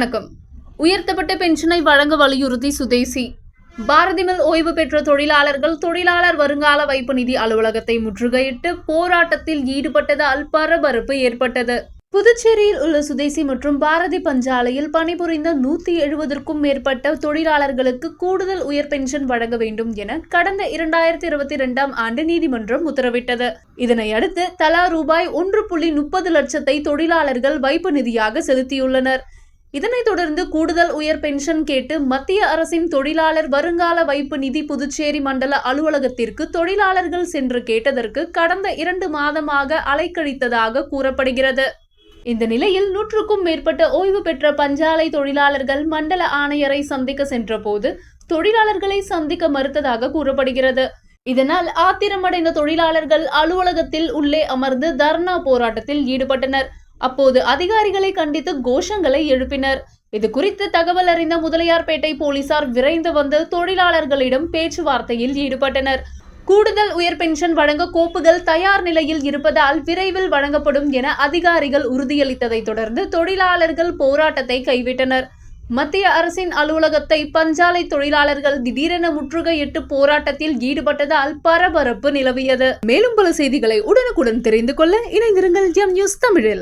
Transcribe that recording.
வணக்கம். உயர்த்தப்பட்ட பென்ஷனை வழங்க வலியுறுத்தி சுதேசி. பாரதிமில் ஓய்வு பெற்ற தொழிலாளர்கள் தொழிலாளர் வருங்கால வைப்பு நிதி அலுவலகத்தை முற்றுகையிட்டு போராட்டத்தில் ஈடுபட்டதால் பரபரப்பு ஏற்பட்டது. புதுச்சேரியில் உள்ள சுதேசி மற்றும் பாரதி பஞ்சாலையில் பணிபுரிந்த நூத்தி எழுபதற்கும் மேற்பட்ட தொழிலாளர்களுக்கு கூடுதல் உயர் பென்ஷன் வழங்க வேண்டும் என கடந்த இரண்டாயிரத்தி இருபத்தி இரண்டாம் ஆண்டு நீதிமன்றம் உத்தரவிட்டது. இதனை அடுத்து தலா ரூபாய் ஒன்று புள்ளி முப்பது லட்சத்தை தொழிலாளர்கள் வைப்பு நிதியாக செலுத்தியுள்ளனர். இதனைத் தொடர்ந்து கூடுதல் உயர் பென்ஷன் கேட்டு மத்திய அரசின் தொழிலாளர் வருங்கால வைப்பு நிதி புதுச்சேரி மண்டல அலுவலகத்திற்கு தொழிலாளர்கள் சென்று கேட்டதற்கு கடந்த இரண்டு மாதமாக அலைக்கழித்ததாக கூறப்படுகிறது. இந்த நிலையில் நூற்றுக்கும் மேற்பட்ட ஓய்வு பெற்ற பஞ்சாலை தொழிலாளர்கள் மண்டல ஆணையரை சந்திக்க சென்றபோது தொழிலாளர்களை சந்திக்க மறுத்ததாக கூறப்படுகிறது. இதனால் ஆத்திரமடைந்த தொழிலாளர்கள் அலுவலகத்தில் உள்ளே அமர்ந்து தர்ணா போராட்டத்தில் ஈடுபட்டனர். அப்போது அதிகாரிகளை கண்டித்து கோஷங்களை எழுப்பினர். இது குறித்து தகவல் அறிந்த முதலியார்பேட்டை போலீசார் விரைந்து வந்து தொழிலாளர்களிடம் பேச்சுவார்த்தையில் ஈடுபட்டனர். கூடுதல் உயர் பென்ஷன் வழங்க கோப்புகள் தயார் நிலையில் இருப்பதால் விரைவில் வழங்கப்படும் என அதிகாரிகள் உறுதியளித்ததைத் தொடர்ந்து தொழிலாளர்கள் போராட்டத்தை கைவிட்டனர். மத்திய அரசின் அலுவலகத்தை பஞ்சாலை தொழிலாளர்கள் திடீரென முற்றுகையிட்டு போராட்டத்தில் ஈடுபட்டதால் பரபரப்பு நிலவியது. மேலும் பல செய்திகளை உடனுக்குடன் தெரிந்து கொள்ள இணைந்திருங்கள் எம் நியூஸ் தமிழில்.